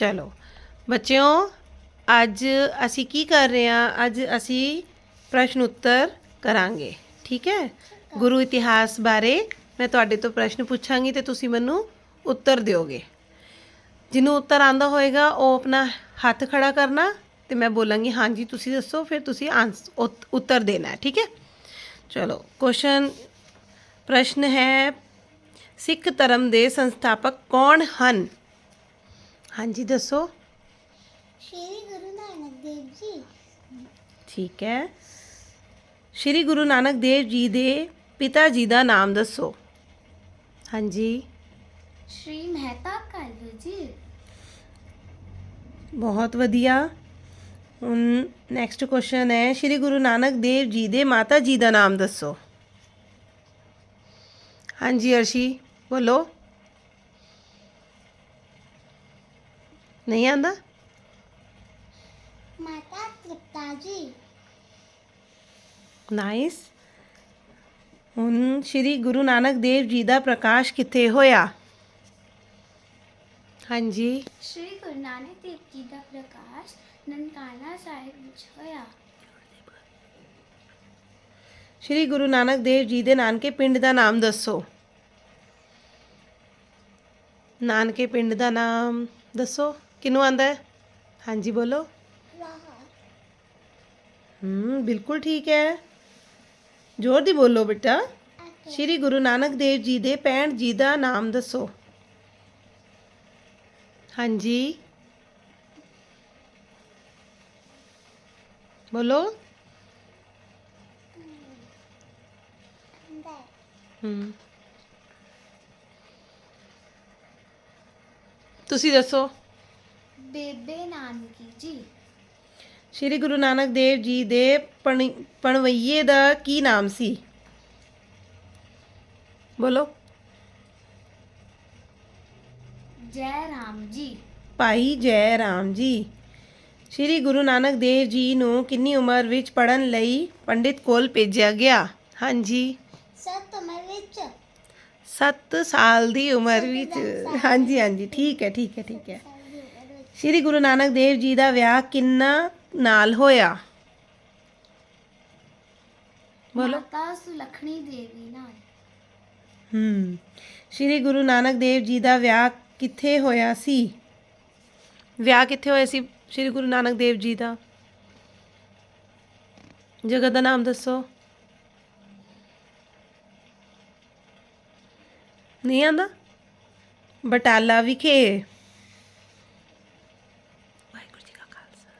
ਚਲੋ। ਬੱਚਿਓ, ਅੱਜ ਅਸੀਂ ਕੀ ਕਰ ਰਹੇ ਹਾਂ? ਅੱਜ ਅਸੀਂ ਪ੍ਰਸ਼ਨ ਉੱਤਰ ਕਰਾਂਗੇ। ਠੀਕ ਹੈ? ਗੁਰੂ ਇਤਿਹਾਸ ਬਾਰੇ ਮੈਂ ਤੁਹਾਡੇ ਤੋਂ ਪ੍ਰਸ਼ਨ ਪੁੱਛਾਂਗੀ ਤੇ ਤੁਸੀਂ ਮੈਨੂੰ ਉੱਤਰ ਦਿਓਗੇ। ਜਿਹਨੂੰ ਉੱਤਰ ਆਂਦਾ ਹੋਏਗਾ, ਉਹ ਆਪਣਾ ਹੱਥ ਖੜਾ ਕਰਨਾ ਤੇ ਮੈਂ ਬੋਲਾਂਗੀ, ਹਾਂਜੀ, ਤੁਸੀਂ ਦੱਸੋ, ਫਿਰ ਤੁਸੀਂ ਆਂਸ- ਉੱਤਰ ਦੇਣਾ ਹੈ। ਠੀਕ ਹੈ? ਚਲੋ ਕੁਐਸਚਨ ਪ੍ਰਸ਼ਨ ਹੈ, ਸਿੱਖ ਧਰਮ ਦੇ ਸੰਸਥਾਪਕ ਕੌਣ ਹਨ? ਹਾਂਜੀ ਦੱਸੋ ਸ਼੍ਰੀ ਗੁਰੂ ਨਾਨਕ ਦੇਵ ਜੀ ਠੀਕ ਹੈ ਸ਼੍ਰੀ ਗੁਰੂ ਨਾਨਕ ਦੇਵ ਜੀ ਦੇ ਪਿਤਾ ਜੀ ਦਾ ਨਾਮ ਦੱਸੋ ਹਾਂਜੀ ਸ਼੍ਰੀ ਮਹਿਤਾ ਕਾਲੂ ਜੀ ਬਹੁਤ ਵਧੀਆ ਹੁਣ ਨੈਕਸਟ ਕੁਐਸਚਨ ਹੈ ਸ਼੍ਰੀ ਗੁਰੂ ਨਾਨਕ ਦੇਵ ਜੀ ਦੇ ਮਾਤਾ ਜੀ ਦਾ ਨਾਮ ਦੱਸੋ ਹਾਂਜੀ ਅਰਸ਼ੀ ਬੋਲੋ ਨਹੀਂ ਆਂਦਾ? ਮਾਤਾ ਤ੍ਰਿਪਤਾ ਜੀ। ਨਾਈਸ ਹੁਣ ਸ਼੍ਰੀ ਗੁਰੂ ਨਾਨਕ ਦੇਵ ਜੀ ਦਾ ਪ੍ਰਕਾਸ਼ ਕਿੱਥੇ ਹੋਇਆ? ਹਾਂਜੀ। ਸ਼੍ਰੀ ਗੁਰੂ ਨਾਨਕ ਦੇਵ ਜੀ ਦਾ ਪ੍ਰਕਾਸ਼ ਨਨਕਾਣਾ ਸਾਹਿਬ ਵਿੱਚ ਹੋਇਆ। ਸ਼੍ਰੀ ਗੁਰੂ ਨਾਨਕ ਦੇਵ ਜੀ ਦੇ ਨਾਨਕੇ ਪਿੰਡ ਦਾ ਨਾਮ ਦੱਸੋ। ਨਾਨਕੇ ਪਿੰਡ ਦਾ ਨਾਮ ਦੱਸੋ। ਕਿਹਨੂੰ ਆਂਦਾ ਹੈ? ਹਾਂਜੀ, ਬੋਲੋ। ਹੂੰ, ਬਿਲਕੁਲ ਠੀਕ ਹੈ। ਜ਼ੋਰ ਦੀ ਬੋਲੋ ਬੇਟਾ। ਸ਼੍ਰੀ ਗੁਰੂ ਨਾਨਕ ਦੇਵ ਜੀ ਦੇ ਭੈਣ ਜੀ ਦਾ ਨਾਮ ਦੱਸੋ। ਹਾਂਜੀ। ਬੋਲੋ। ਹੂੰ। ਤੁਸੀਂ ਦੱਸੋ। ਬੇਬੇ ਨਾਨਕੀ ਜੀ। ਸ਼੍ਰੀ ਗੁਰੂ ਨਾਨਕ ਦੇਵ ਜੀ ਦੇ ਪਣ- ਪਣਵਈਏ ਦਾ ਕੀ ਨਾਮ ਸੀ? ਬੋਲੋ। ਜੈ ਰਾਮ ਜੀ। ਭਾਈ ਜੈ ਰਾਮ ਜੀ। ਸ਼੍ਰੀ ਗੁਰੂ ਨਾਨਕ ਦੇਵ ਜੀ ਨੂੰ ਕਿੰਨੀ ਉਮਰ ਵਿੱਚ ਪੜਨ ਲਈ ਪੰਡਿਤ ਕੋਲ ਭੇਜਿਆ ਗਿਆ? ਹਾਂਜੀ। ਸਤ ਉਮਰ ਵਿੱਚ। 7 ਸਾਲ ਦੀ ਉਮਰ ਵਿੱਚ। ਹਾਂਜੀ ਹਾਂਜੀ। ਠੀਕ ਹੈ ਠੀਕ ਹੈ ਠੀਕ ਹੈ। ਸ਼੍ਰੀ ਗੁਰੂ ਨਾਨਕ ਦੇਵ ਜੀ ਦਾ ਵਿਆਹ ਕਿੰਨਾ ਨਾਲ ਹੋਇਆ? ਬੋਲੋ। ਮਾਤਾ ਸੁਲਖਣੀ ਦੇਵੀ ਨਾਲ। ਹੂੰ। ਸ਼੍ਰੀ ਗੁਰੂ ਨਾਨਕ ਦੇਵ ਜੀ ਦਾ ਵਿਆਹ ਕਿੱਥੇ ਹੋਇਆ ਸੀ? ਵਿਆਹ ਕਿੱਥੇ ਹੋਇਆ ਸੀ ਸ਼੍ਰੀ ਗੁਰੂ ਨਾਨਕ ਦੇਵ ਜੀ ਦਾ? ਜਗ੍ਹਾ ਦਾ ਨਾਮ ਦੱਸੋ। ਨਹੀਂ ਆਂਦਾ ਬਟਾਲਾ ਵਿਖੇ ਵਾਹਿਗੁਰੂ ਜੀ ਕਾ ਖਾਲਸਾ